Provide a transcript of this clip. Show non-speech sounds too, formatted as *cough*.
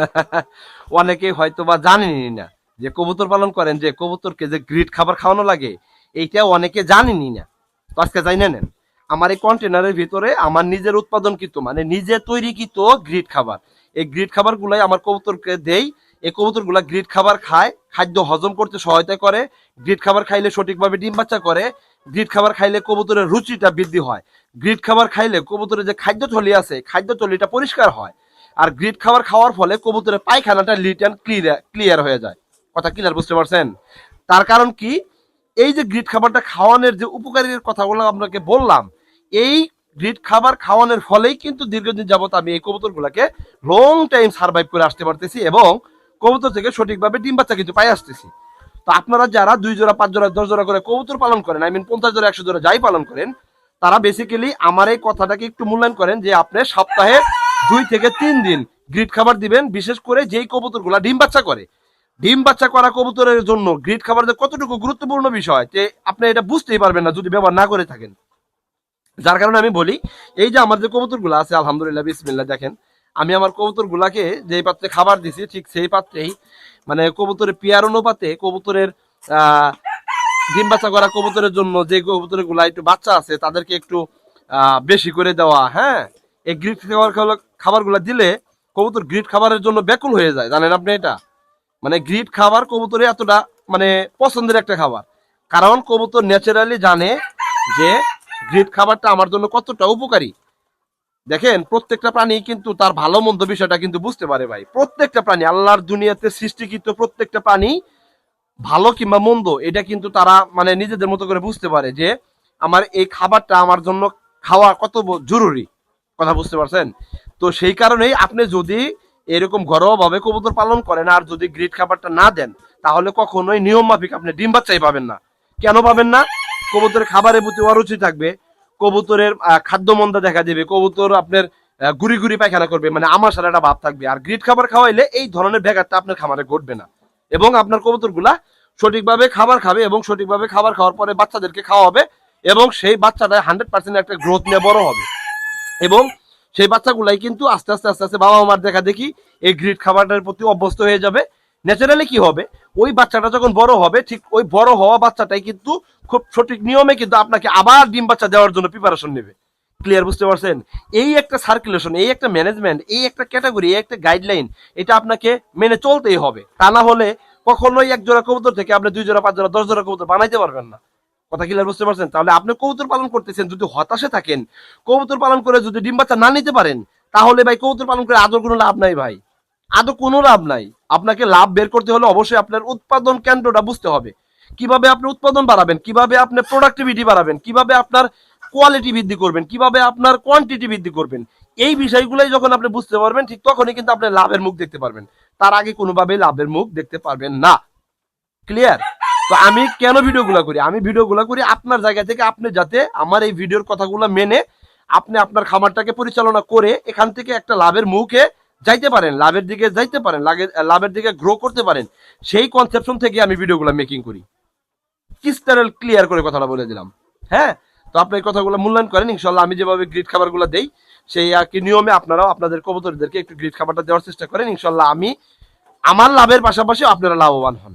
*laughs* অনেকে হয়তো বা জানেনই না যে কবুতর পালন করেন, যে কবুতরকে যে গ্রিড খাবার খাওয়ানো লাগে, এইটা অনেকে জানেনই না। তো আজকে জানি নেন, আমার এই কন্টেনারের ভিতরে আমার নিজের উৎপাদন উৎপাদনকৃত মানে নিজে তৈরি তৈরিকৃত গ্রিড খাবার। এই গ্রিড খাবার গুলাই আমার কবুতরকে দেই, এই কবুতরগুলা গ্রিড খাবার খায়, খাদ্য হজম করতে সহায়তা করে, গ্রিড খাবার খাইলে সঠিকভাবে ডিম বাচ্চা করে, গ্রিড খাবার খাইলে কবুতরের রুচিটা বৃদ্ধি হয়। গ্রিড খাবার খাইলে কবুতরের যে খাদ্য থলি আছে খাদ্য থলিটা পরিষ্কার হয়। আর গ্রিড খাবার খাওয়ার ফলে কবুতরের পায়খানাটা লিট অ্যান্ড ক্লিয়ার ক্লিয়ার হয়ে যায়। কথা ক্লিয়ার বুঝতে পারছেন? তার কারণ কি? এই যে গ্রিড খাবারটা খাওয়ানোর যে উপকারীর কথাগুলো আপনাকে বললাম, এই গ্রিড খাবার খাওয়ানোর ফলেই কিন্তু দীর্ঘদিন যাবত আমি এই কবুতরগুলোকে লং টাইম সার্ভাইভ করে আসতে পারতেছি এবং কবুতর থেকে সঠিকভাবে ডিম বাচ্চা কিন্তু পাই আসতেছি। তো আপনারা যারা দুই জোড়া, পাঁচ জোড়া, দশ জোড়া করে কবুতর পালন করেন আই মিন পঞ্চাশ জোড়া, একশো জোড়া যাই পালন করেন, তারা বেসিক্যালি আমার এই কথাটাকে একটু মূল্যায়ন করেন যে আপনি সপ্তাহে দুই থেকে তিন দিন গ্রিড খাবার দিবেন, বিশেষ করে যেই কবুতরগুলা ডিম বাচ্চা করে। ডিম বাচ্চা করা কবুতরের জন্য গ্রিড খাবার যে কতটুকু গুরুত্বপূর্ণ বিষয় যে আপনি এটা বুঝতেই পারবেন না যদি ব্যবহার না করে থাকেন। যার কারণে আমি বলি, এই যে আমার যে কবুতরগুলো আছে, আলহামদুলিল্লাহ, বিসমিল্লাহ, দেখেন, আমি আমার কবুতরগুলাকে যেই পাত্রে খাবার দিছি, ঠিক সেই পাত্রেই মানে কবুতরের পেয়ার অনুপাতে কবুতরের ডিম বাচ্চা করা কবুতরের জন্য যে কবুতরেরগুলা একটু বাচ্চা আছে, তাদেরকে একটু বেশি করে দেওয়া হ্যাঁ? এই গ্রিড খাবার খাবারগুলা দিলে কবুতর গ্রিড খাবারের জন্য ব্যাকুল হয়ে যায়। জানেন আপনি এটা? মানে গ্রিড খাবার কবুতরে এতটা মানে পছন্দের একটা খাবার। কারণ কবুতর ন্যাচারালি জানে যে গ্রিড খাবারটা আমার জন্য কতটা উপকারী। দেখেন, প্রত্যেকটা প্রাণী কিন্তু তার ভালো মন্দ বিষয়টা কিন্তু বুঝতে পারে ভাই। প্রত্যেকটা প্রাণী, আল্লাহর দুনিয়াতে সৃষ্টিকৃত প্রত্যেকটা প্রাণী ভালো কিংবা মন্দ, এটা কিন্তু তারা মানে নিজেদের মতো করে বুঝতে পারে যে আমার এই খাবারটা আমার জন্য খাওয়া কত জরুরি। কথা বুঝতে পারছেন? তো সেই কারণেই আপনি যদি এরকম ঘরোয়াভাবে কবুতর পালন করেন আর যদি গ্রিড খাবারটা না দেন, তাহলে কখনোই নিয়ম মাফিক আপনি ডিম বাচ্চাই পাবেন না। কেন পাবেন না? কবুতরের খাবারের প্রতি অরুচি থাকবে, কবুতরের খাদ্য মন্দা দেখা দেবে, কবুতর আপনার গুড়ি গুড়ি পায়খানা করবে মানে আমার সারা একটা ভাব থাকবে। আর গ্রিড খাবার খাওয়াইলে এই ধরনের ব্যাঘাতটা আপনার খামারে ঘটবে না। এবং আপনার কবুতরগুলা সঠিকভাবে খাবার খাবে এবং সঠিকভাবে খাবার খাওয়ার পরে বাচ্চাদেরকে খাওয়াবে এবং সেই বাচ্চাটা হান্ড্রেড পার্সেন্ট একটা গ্রোথ নিয়ে বড় হবে। এবং সেই বাচ্চাগুলাই কিন্তু আস্তে আস্তে আস্তে আস্তে বাবা মার দেখা দেখি এই গ্রিড খাবারটার প্রতি অভ্যস্ত হয়ে যাবে। ন্যাচারালি কি হবে? ওই বাচ্চাটা যখন বড় হবে, ঠিক ওই বড় হওয়া বাচ্চাটাই কিন্তু খুব সঠিক নিয়মে কিন্তু আপনাকে আবার ডিম বাচ্চা দেওয়ার জন্য প্রিপারেশন নেবে। ক্লিয়ার বুঝতে পারছেন? এই একটা সার্কুলেশন এই একটা ম্যানেজমেন্ট এই একটা ক্যাটাগরি এই একটা গাইডলাইন এটা আপনাকে মেনে চলতেই হবে। তা না হলে কখনোই এক জোড়া কবুতর থেকে আপনি দুই জোড়া পাঁচ জোড়া দশ জোড়া কবুতর বানাইতে পারবেন না। কথা ক্লিয়ার বুঝতে পারছেন? তাহলে আপনি কবুতর পালন করতেছেন, যদি হতাশে থাকেন, কবুতর পালন করে যদি ডিম বাচ্চা না নিতে পারেন, তাহলে ভাই কবুতর পালন করে আদৌ কোনো লাভ নাই ভাই। আদৌ কোনো লাভ নাই। আপনাকে লাভ বের করতে হলে অবশ্যই আপনার উৎপাদন কেন্দ্রটা বুঝতে হবে। কীভাবে আপনি উৎপাদন বাড়াবেন, কীভাবে আপনি প্রোডাক্টিভিটি বাড়াবেন, কীভাবে আপনার কোয়ালিটি বৃদ্ধি করবেন, কীভাবে আপনার কোয়ান্টিটি বৃদ্ধি করবেন, এই বিষয়গুলোই যখন আপনি বুঝতে পারবেন, ঠিক তখনই কিন্তু আপনি লাভের মুখ দেখতে পারবেন। তার আগে কোনোভাবেই লাভের মুখ দেখতে পারবেন না। ক্লিয়ার তো আমি কেন ভিডিওগুলো করি? আমি ভিডিওগুলো করি আপনার জায়গা থেকে আপনি যাতে আমার এই ভিডিওর কথাগুলো মেনে আপনি আপনার খামারটাকে পরিচালনা করে এখান থেকে একটা লাভের মুখে যাইতে পারেন, লাভের দিকে যাইতে পারেন লাভের দিকে গ্রো করতে পারেন। সেই কনসেপশন থেকে আমি ভিডিওগুলো মেকিং করি। ক্রিস্টাল ক্লিয়ার করে কথাটা বলে দিলাম। হ্যাঁ? তো আপনি এই কথাগুলো মূল্যায়ন করেন ইনশাল্লাহ আমি যেভাবে গ্রিড খাবারগুলো দেই, সেই কি নিয়মে আপনারাও আপনাদের কবুতরদেরকে একটু গ্রিড খাবারটা দেওয়ার চেষ্টা করেন। ইনশাল্লাহ আমি আমার লাভের পাশাপাশি আপনারা লাভবান হন।